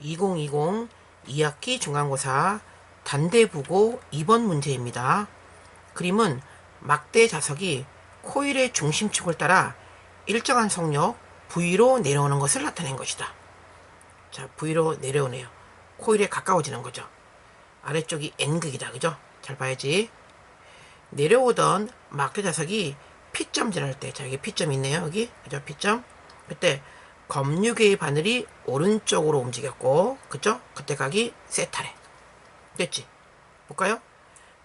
2020 2학기 중간고사 단대부고 2번 문제입니다. 그림은 막대 자석이 코일의 중심축을 따라 일정한 속력 V로 내려오는 것을 나타낸 것이다. 자, V로 내려오네요. 코일에 가까워지는 거죠. 아래쪽이 N극이다. 그죠? 잘 봐야지. 내려오던 막대 자석이 P점 지날 때, 자, 여기 P점 있네요. 여기. 그죠? P점. 그때 검유계의 바늘이 오른쪽으로 움직였고, 그죠? 그때 각이 세타래. 됐지? 볼까요?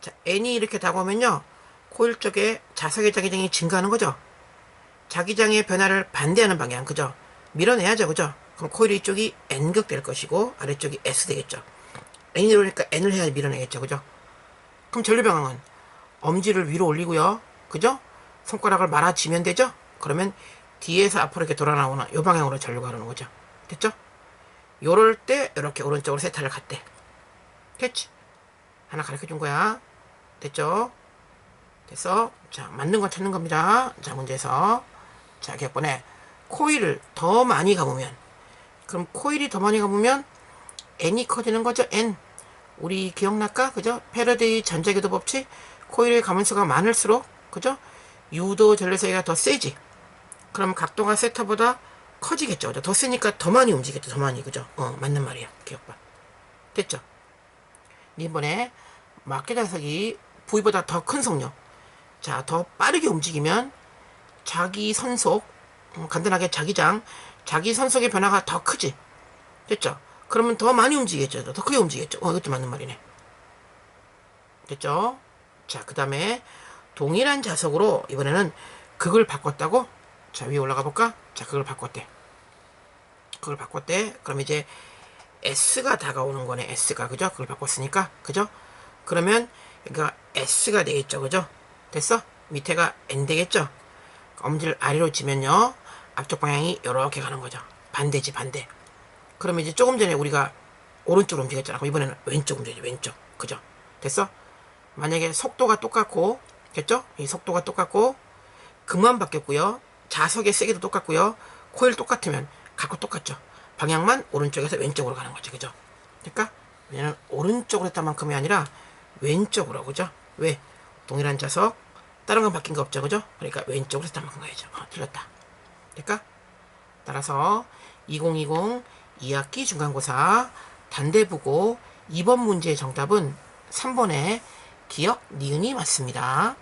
자, N이 이렇게 다가오면요. 코일 쪽에 자석의 자기장이 증가하는 거죠. 자기장의 변화를 반대하는 방향, 그죠? 밀어내야죠, 그죠? 그럼 코일 이쪽이 N극 될 것이고, 아래쪽이 S 되겠죠. N이 들어오니까 N을 해야 밀어내겠죠, 그죠? 그럼 전류방향은 엄지를 위로 올리고요, 그죠? 손가락을 말아쥐면 되죠? 그러면 뒤에서 앞으로 이렇게 돌아 나오는 요 방향으로 전류가 흐르는 거죠. 됐죠? 요럴 때 이렇게 오른쪽으로 세타를 갔대. 됐지? 하나 가르쳐 준 거야. 됐죠? 됐어? 자, 맞는 건 찾는 겁니다. 자, 문제에서. 자, 객번에 코일을 더 많이 감으면, 그럼 코일이 더 많이 감으면 N이 커지는 거죠, N. 우리 기억날까? 그죠? 패러데이 전자기도 법칙. 코일의 가문수가 많을수록, 그죠? 유도 전류세가 더 세지. 그럼 각도가 세타보다 커지겠죠. 그죠? 더 세니까 더 많이 움직이겠죠. 더 많이. 그죠? 어, 맞는 말이야. 기억 봐. 됐죠? 이번에 막대 자석이 V보다 더 큰 속력. 자, 더 빠르게 움직이면 자기 선속, 음, 간단하게 자기장, 자기 선속의 변화가 더 크지. 됐죠? 그러면 더 많이 움직이겠죠. 더 크게 움직이겠죠. 어, 이것도 맞는 말이네. 됐죠? 자, 그 다음에 동일한 자석으로 이번에는 극을 바꿨다고? 자, 위에 올라가 볼까? 자, 극을 바꿨대. 그걸 바꿨대. 그럼 이제 S가 다가오는 거네. S가 그죠? 그걸 바꿨으니까 그죠? 그러면 그러니까 S가 되겠죠, 그죠? 됐어? 밑에가 N 되겠죠? 엄지를 아래로 지면요 앞쪽 방향이 이렇게 가는 거죠. 반대지 반대. 그러면 이제 조금 전에 우리가 오른쪽으로 움직였잖아. 그럼 이번에는 왼쪽 움직이죠. 왼쪽. 그죠? 됐어? 만약에 속도가 똑같고 됐죠? 이 속도가 똑같고 극만 바뀌었고요. 자석의 세기도 똑같고요. 코일 똑같으면 각도 똑같죠. 방향만 오른쪽에서 왼쪽으로 가는 거죠. 그죠? 그러니까 얘는 오른쪽으로 했던 만큼이 아니라 왼쪽으로 그죠? 왜? 동일한 자석 다른 건 바뀐 거 없죠. 그죠? 그러니까 왼쪽으로 했던 만큼 가야죠. 어, 틀렸다. 그러니까 따라서 2020 2학기 중간고사 단대부고 2번 문제의 정답은 3번의 기억 니은이 맞습니다.